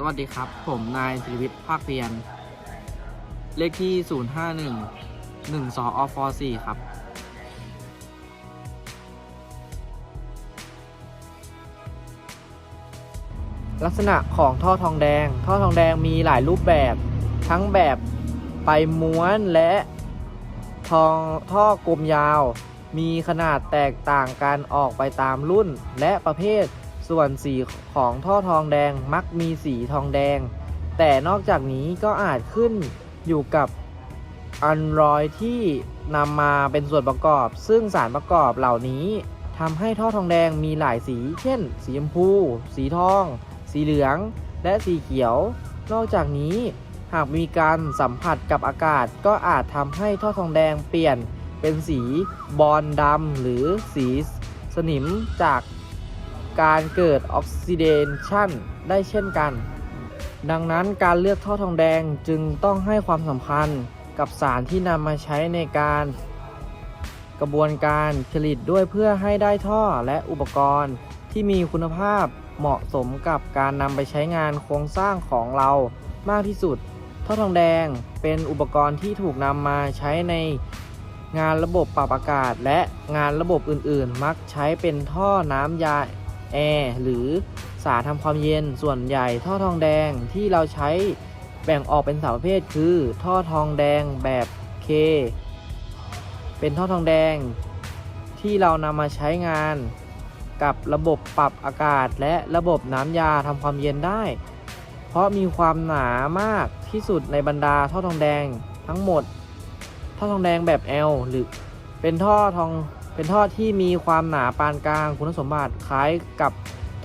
สวัสดีครับ ผมนายศิริวิทย์ภาคเพียรเลขที่ 051 1 2อฟ4ครับ ลักษณะของท่อทองแดง ท่อทองแดงมีหลายรูปแบบ ทั้งแบบไปม้วนและทองท่อกลมยาว มีขนาดแตกต่างกันออกไปตามรุ่นและประเภท ส่วนสีของท่อทองแดงมักมีสีทองแดง แต่นอกจากนี้ก็อาจขึ้นอยู่กับอันรอยที่นำมาเป็นส่วนประกอบ ซึ่งสารประกอบเหล่านี้ทำให้ท่อทองแดงมีหลายสี เช่น สีชมพู สีทอง สีเหลือง และสีเขียว นอกจากนี้หากมีการสัมผัสกับอากาศ ก็อาจทำให้ท่อทองแดงเปลี่ยนเป็นสีบอลดำหรือสีสนิมจาก การเกิดออกซิเดชันได้เช่นกัน ดังนั้นการเลือกท่อทองแดงจึงต้องให้ความสำคัญกับสารที่นำมาใช้ในการกระบวนการผลิตด้วยเพื่อให้ได้ท่อและอุปกรณ์ที่มีคุณภาพเหมาะสมกับการนำไปใช้งานโครงสร้างของเรามากที่สุด ท่อทองแดงเป็นอุปกรณ์ที่ถูกนำมาใช้ในงานระบบปรับอากาศ และงานระบบอื่นๆ มักใช้เป็นท่อน้ำยา แอร์หรือสาทำความเย็นส่วนใหญ่ท่อทองแดงที่เราใช้แบ่งออกเป็นสามประเภทคือ ท่อทองแดงแบบ K เป็นท่อทองแดง ที่เรานำมาใช้งานกับระบบปรับอากาศ และระบบน้ำยาทำความเย็นได้ เพราะมีความหนามากที่สุดในบรรดาท่อทองแดงทั้งหมด ท่อทองแดงแบบ L หรือเป็นท่อทอง เป็นท่อที่มีความหนาปานกลาง คุณสมบัติคล้ายกับ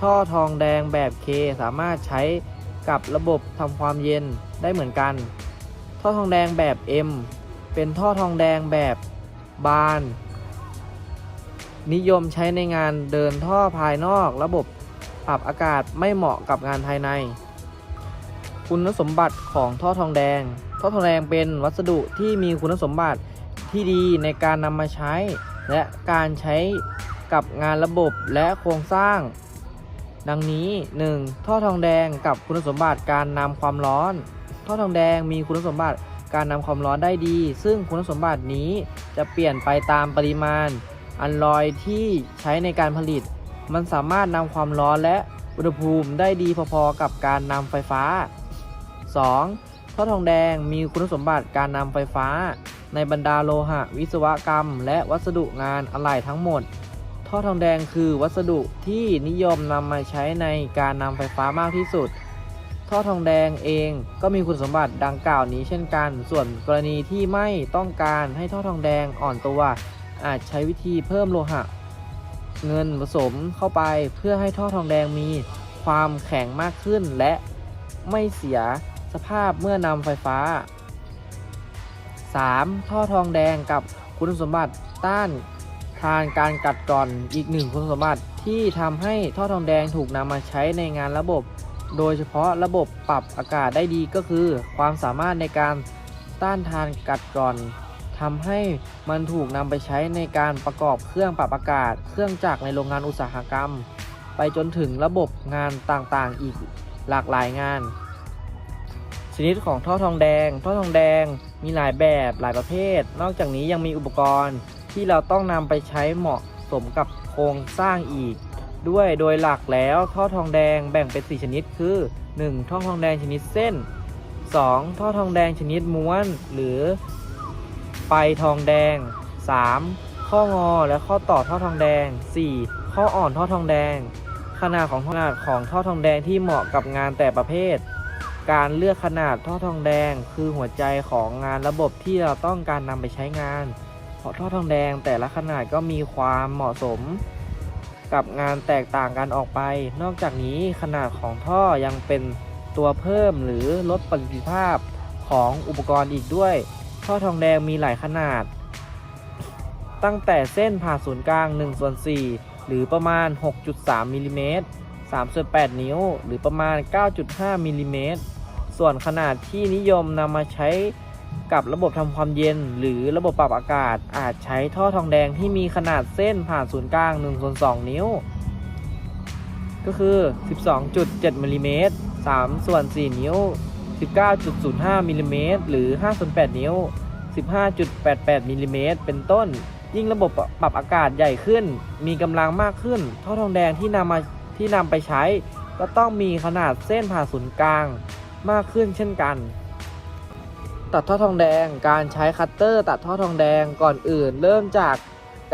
ท่อทองแดงแบบ K สามารถใช้กับระบบทำความเย็นได้เหมือนกัน ท่อทองแดงแบบ M เป็นท่อทองแดงแบบบาน นิยมใช้ในงานเดินท่อภายนอกระบบปรับอากาศไม่เหมาะกับงานภายใน คุณสมบัติของท่อทองแดง ท่อทองแดงเป็นวัสดุที่มีคุณสมบัติที่ดีในการนำมาใช้ และการใช้กับงานระบบและโครงสร้าง ดังนี้ 1. ท่อทองแดงกับคุณสมบัติการนำความร้อน ท่อทองแดงมีคุณสมบัติการนำความร้อนได้ดี ซึ่งคุณสมบัตินี้จะเปลี่ยนไปตามปริมาณ อันลอยที่ใช้ในการผลิต มันสามารถนำความร้อนและอุณหภูมิได้ดีพอๆกับการนำไฟฟ้า 2. ท่อทองแดงมีคุณสมบัติการนำไฟฟ้า ในบรรดาโลหะ วิศวกรรม และวัสดุงานอะไหล่ทั้งหมด ท่อทองแดงคือวัสดุที่นิยมนำมาใช้ในการนำไฟฟ้ามากที่สุด ท่อทองแดงเองก็มีคุณสมบัติดังกล่าวนี้เช่นกัน ส่วนกรณีที่ไม่ต้องการให้ท่อทองแดงอ่อนตัว อาจใช้วิธีเพิ่มโลหะ เงินผสมเข้าไปเพื่อให้ท่อทองแดงมีความแข็งมากขึ้นและไม่เสียสภาพเมื่อนำไฟฟ้า 3. ท่อทองแดงกับคุณสมบัติต้านทานการกัดกร่อนอีกหนึ่งคุณสมบัติที่ทำให้ท่อทองแดงถูกนำมาใช้ในงานระบบ โดยเฉพาะระบบปรับอากาศได้ดีก็คือ ความสามารถในการต้านทานกัดกร่อนทำให้มันถูกนำไปใช้ในการประกอบเครื่องปรับอากาศ เครื่องจักรในโรงงานอุตสาหกรรม ไปจนถึงระบบงานต่างๆอีกหลากหลายงาน ชนิดของท่อทองแดง ท่อทองแดงมีหลายแบบหลายประเภท นอกจากนี้ยังมีอุปกรณ์ที่เราต้องนำไปใช้เหมาะสมกับโครงสร้างอีก ด้วยโดยหลักแล้วท่อทองแดงแบ่งเป็น 4 ชนิดคือ 1. ท่อทองแดงชนิดเส้น 2. ท่อทองแดงชนิดม้วน หรือไปทองแดง 3. ข้องอและข้อต่อท่อทองแดง 4. ข้ออ่อนท่อทองแดง ขนาดของขนาดของท่อทองแดงที่เหมาะกับงานแต่ประเภท การเลือกขนาดท่อทองแดงคือหัวใจของงานระบบที่เราต้องการนำไปใช้งาน เพราะท่อทองแดงแต่ละขนาดก็มีความเหมาะสม กับงานแตกต่างกันออกไป นอกจากนี้ขนาดของท่อยังเป็นตัวเพิ่มหรือลดประสิทธิภาพของอุปกรณ์อีกด้วย ท่อทองแดงมีหลายขนาด ตั้งแต่เส้นผ่าศูนย์กลาง1ส่วน4หรือประมาณ 6.3มิลลิเมตร3ส่วน8นิ้ว หรือประมาณ 9.5มิลลิเมตร ส่วนขนาดที่นิยมนำมาใช้กับระบบทำความเย็น หรือระบบปรับอากาศ อาจใช้ท่อทองแดงที่มีขนาดเส้นผ่านศูนย์กลาง1ส่วน2นิ้ว ก็คือ 12.7มิลลิเมตร3ส่วน4นิ้ว 19.05มิลลิเมตรหรือ5ส่วน8นิ้ว 15.88มิลลิเมตรเป็นต้น ยิ่งระบบปรับอากาศใหญ่ขึ้น มีกำลังมากขึ้น ท่อทองแดงที่นำมาที่นำไปใช้ ก็ต้องมีขนาดเส้นผ่าศูนย์กลาง มากขึ้นเช่นกัน ตัดท่อทองแดง การใช้คัตเตอร์ ตัดท่อทองแดงก่อนอื่น เริ่มจาก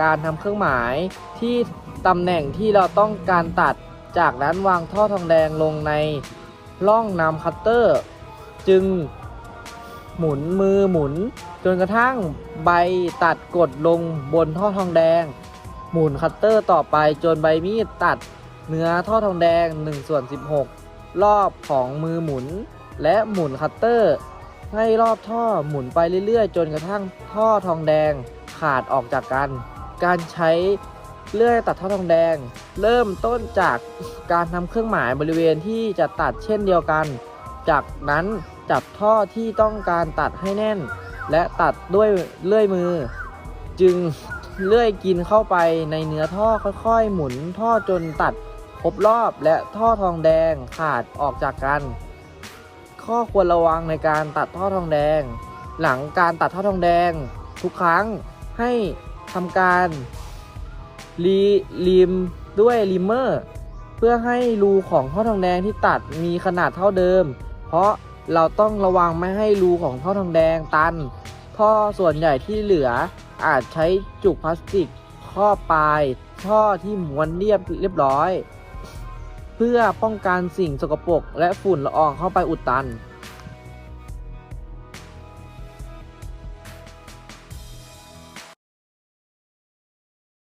การทำเครื่องหมายที่ตำแหน่งที่เราต้องการตัด จากนั้นวางท่อทองแดงลงในร่องนำคัตเตอร์ จึงหมุนมือหมุน จนกระทั่งใบตัดกดลงบนท่อทองแดง หมุนคัตเตอร์ต่อไปจนใบมีดตัดเนื้อท่อทองแดง1ส่วน16 รอบของมือหมุน และหมุนคัตเตอร์ให้รอบท่อหมุนไปเรื่อยๆ จนกระทั่งท่อทองแดงขาดออกจากกัน การใช้เลื่อยตัดท่อทองแดง เริ่มต้นจากการทำเครื่องหมายบริเวณที่จะตัดเช่นเดียวกัน จากนั้นจับท่อที่ต้องการตัดให้แน่น และตัดด้วยเลื่อยมือ จึงเลื่อยกินเข้าไปในเนื้อท่อค่อยๆ หมุนท่อจนตัดครบรอบและท่อทองแดงขาดออกจากกัน ข้อควรระวังในการตัดท่อทองแดง หลังการตัดท่อทองแดง ทุกครั้งให้ทำการรีลิมด้วยลิมเมอร์เพื่อให้รูของท่อทองแดงที่ตัดมีขนาดเท่าเดิม เพราะเราต้องระวังไม่ให้รูของท่อทองแดงตัน ท่อส่วนใหญ่ที่เหลืออาจใช้จุกพลาสติกครอบปลาย ท่อที่ม้วนเรียบเรียบร้อย เพื่อป้องกันสิ่งสกปรกและฝุ่นละอองเข้าไปอุดตัน